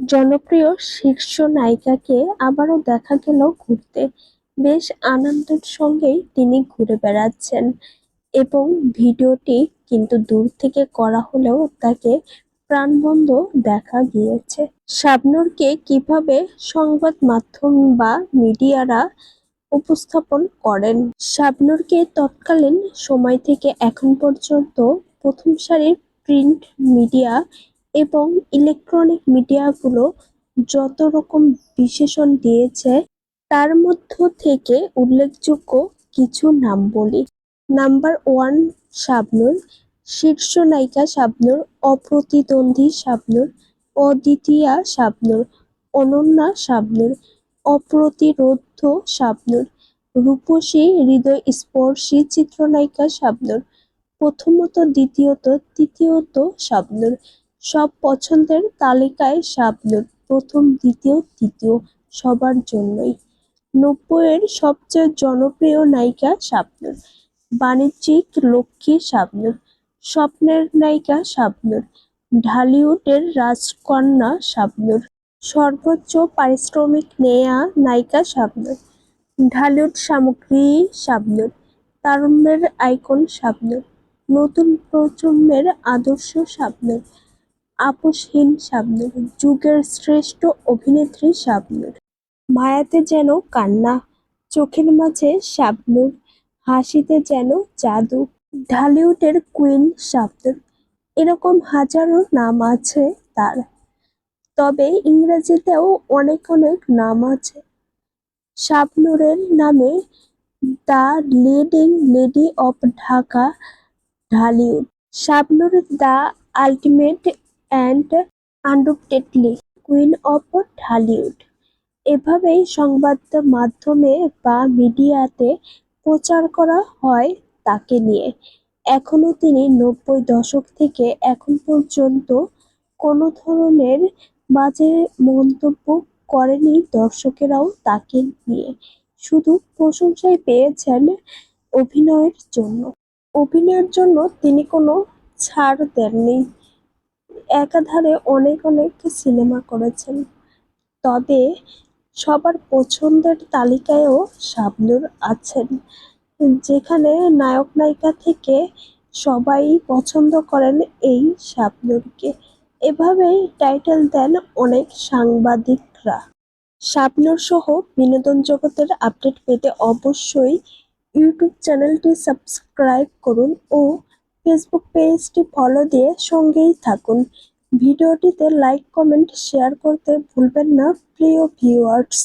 জনপ্রিয় শীর্ষ নায়িকাকে আবারও দেখা গেল ঘুরতে। বেশ আনন্দের সঙ্গেই তিনি ঘুরে বেড়াচ্ছেন এবং ভিডিওটি কিন্তু দূর থেকে করা হলেও তাকে প্রাণবন্ধ দেখা গিয়েছে। শাবনূরকে কীভাবে সংবাদ মাধ্যম বা মিডিয়ারা উপস্থাপন করেন? শাবনূরকে তৎকালীন সময় থেকে এখন পর্যন্ত প্রথম সারির প্রিন্ট মিডিয়া এবং ইলেকট্রনিক মিডিয়াগুলো যত রকম বিশেষণ দিয়েছে, তার মধ্য থেকে উল্লেখযোগ্য কিছু নাম বলি। নাম্বার ওয়ান শাবনূর, শীর্ষ নায়িকা শাবনূর, অপ্রতিদ্বন্দ্বী শাবনূর, অদ্বিতীয়া শাবনূর, অনন্যা শাবনূর অপ্রতিরোধ শাবনূর, রূপসী হৃদয় স্পর্শী চিত্রনায়িকা শাবনুর, প্রথমত, দ্বিতীয়ত, তৃতীয়ত শাবনূর। সব পছন্দের তালিকায় শাবনূর প্রথম, দ্বিতীয়, তৃতীয়, সবার জন্যই। নব্বইয়ের সবচেয়ে জনপ্রিয় নায়িকা শাবনূর বাণিজ্যিক লক্ষ্মী শাবনূর স্বপ্নের নায়িকা শাবনূর ঢালিউডের রাজকন্যা শাবনূর সর্বোচ্চ পারিশ্রমিক নেয়া নায়িকা শাবনূর ঢালিউড সামগ্রী শাবনূর তারুণ্যের আইকন শাবনূর নতুন প্রজন্মের আদর্শ শাবনূর আপোষহীন শাবনূর, যুগের শ্রেষ্ঠ অভিনেত্রী শাবনূর। মায়াতে যেন কান্না, চোখের মাঝে শাবনূর, হাসিতে যেন জাদু। ঢালিউডের কুইন শাবনূর, এরকম হাজারো নাম আছে তার। তবে ইংরেজিতেও অনেক অনেক নাম আছে। শাবনূরের নামে the leading lady of Dhaka, Dhallywood. Shabnur the ultimate and undoubtedly queen of Dhallywood এভাবেই সংবাদ মাধ্যমে বা মিডিয়াতে প্রচার করা হয় তাকে নিয়ে। এখনও তিনি নব্বই দশক থেকে এখন পর্যন্ত কোনো ধরনের বাজে মন্তব্য করেনি দর্শকেরাও তাকে নিয়ে। শুধু প্রশংসাই পেয়েছেন অভিনয়ের জন্য। অভিনয়ের জন্য তিনি কোনো ছাড় দেননি। একাধারে অনেক অনেক সিনেমা করেছেন। তবে সবার পছন্দের তালিকায়ও শাবনূর আছেন, যেখানে নায়ক নায়িকা থেকে সবাই পছন্দ করেন এই শাবনূরকে। এভাবেই টাইটেল দেন অনেক সাংবাদিকরা। শাবনূর সহ বিনোদন জগতের আপডেট পেতে অবশ্যই ইউটিউব চ্যানেলটি সাবস্ক্রাইব করুন ও ফেসবুক পেজটি ফলো দিয়ে সঙ্গেই থাকুন। ভিডিওটিতে লাইক কমেন্ট শেয়ার করতে ভুলবেন না, প্রিয় ভিউয়ার্স